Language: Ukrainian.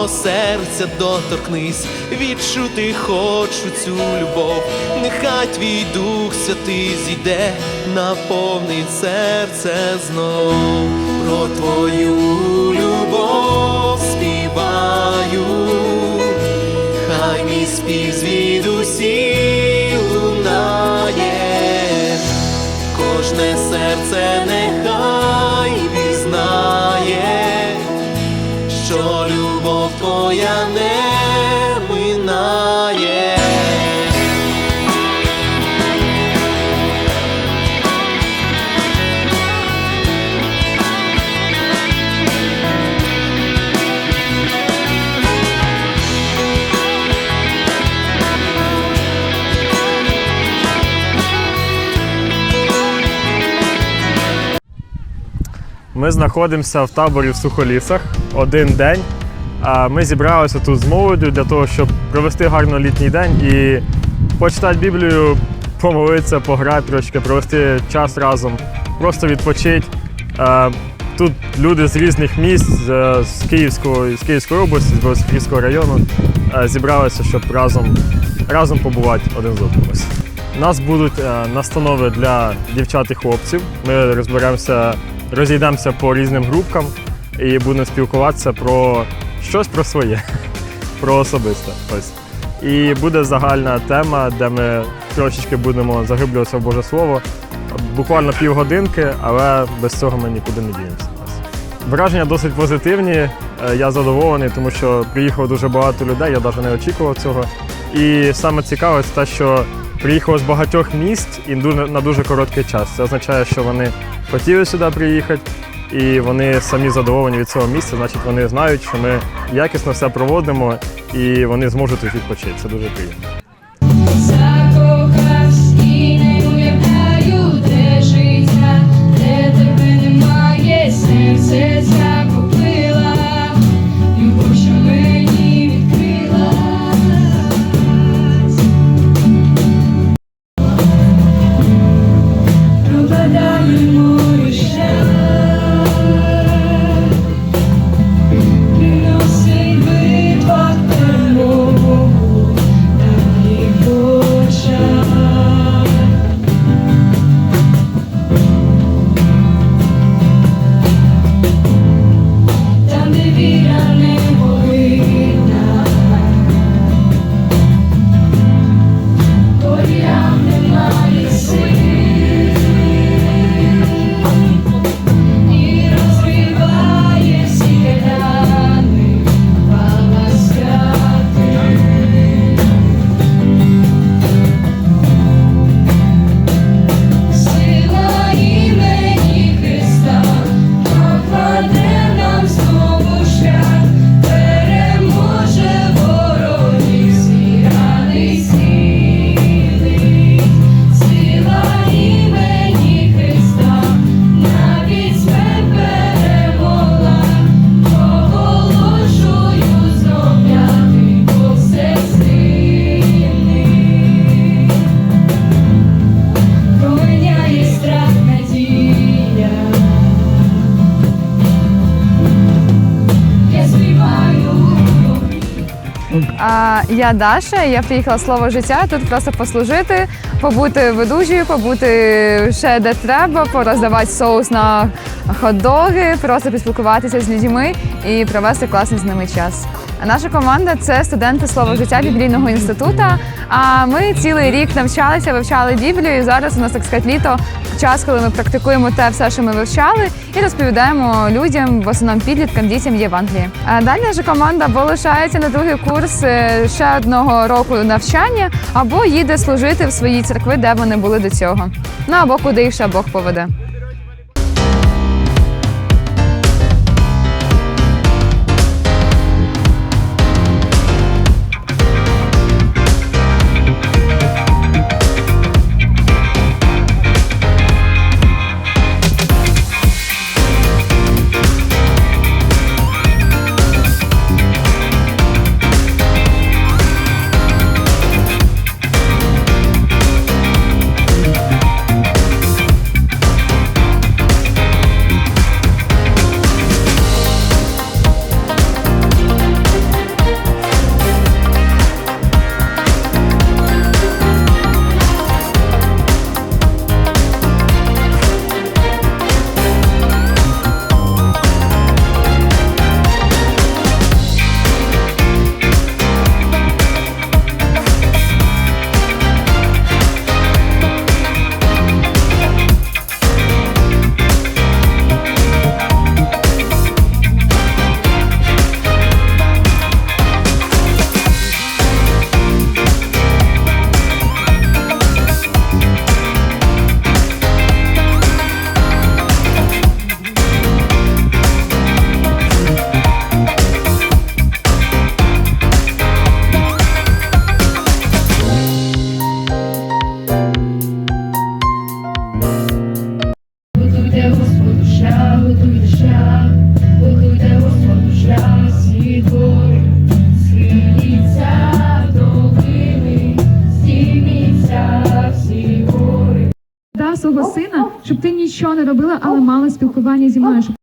мого серця доторкнись, відчути хочу цю любов, нехай твій дух святий зійде, наповнить серце знов. Про твою любов співаю, хай мій спів звідусі лунає, кожне серце нехай Ми знаходимося в таборі в Сухолісах один день. Ми зібралися тут з молоддю для того, щоб провести гарно літній день і почитати Біблію, помолитися, пограти трошки, провести час разом, просто відпочити. Тут люди з різних місць, з Київської, з Київської області, з Білоцерківського району зібралися, щоб разом, разом побувати один з одним. Нас будуть е, настанови для дівчат і хлопців. Ми розберемося, розійдемося по різним групкам і будемо спілкуватися про щось про своє, про особисте. Ось. І буде загальна тема, де ми трошечки будемо заглиблюватися в Боже Слово. Буквально півгодинки, але без цього ми нікуди не дінемося. Ось. Враження досить позитивні. е, Я задоволений, тому що приїхало дуже багато людей, я навіть не очікував цього. І саме цікаве це те, що приїхало з багатьох місць і на дуже короткий час. Це означає, що вони хотіли сюди приїхати, і вони самі задоволені від цього місця, значить вони знають, що ми якісно все проводимо і вони зможуть відпочити. Це дуже приємно. Закохавсь А, я Даша, я приїхала слово життя тут просто послужити, побути ведучою, побути ще де треба, пороздавати соус на хот-доги, просто поспілкуватися з людьми і провести класний з ними час. Наша команда це студенти слово життя біблійного інституту. А ми цілий рік навчалися, вивчали Біблію. І зараз у нас так сказати літо час, коли ми практикуємо те все, що ми вивчали, і розповідаємо людям, в основному підліткам, дітям Євангелії. Далі наша команда або лишається на другий курс е, ще одного року навчання, або їде служити в своїй церкви, де вони були до цього. Ну або куди ще Бог поведе. Свого сина, щоб ти нічого не робила, але мала спілкування зі мною. Щоб